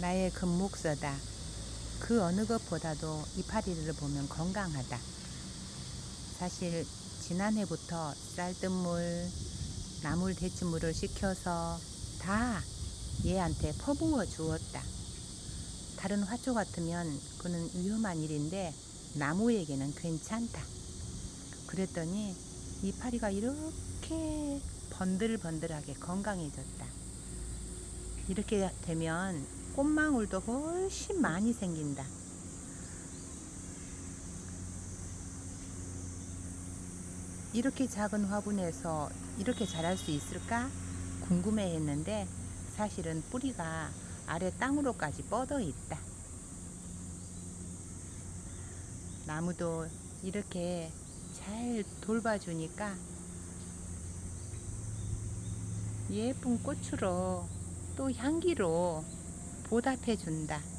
나의 금목서다. 그 어느 것보다도 이파리를 보면 건강하다. 사실 지난해부터 쌀뜨물, 나물 데치물을 시켜서 다 얘한테 퍼부어 주었다. 다른 화초 같으면 그는 위험한 일인데 나무에게는 괜찮다. 그랬더니 이파리가 이렇게 번들번들하게 건강해졌다. 이렇게 되면 꽃망울도 훨씬 많이 생긴다. 이렇게 작은 화분에서 이렇게 자랄 수 있을까 궁금해 했는데 사실은 뿌리가 아래 땅으로까지 뻗어 있다. 나무도 이렇게 잘 돌봐주니까 예쁜 꽃으로 또 향기로 보답해 준다.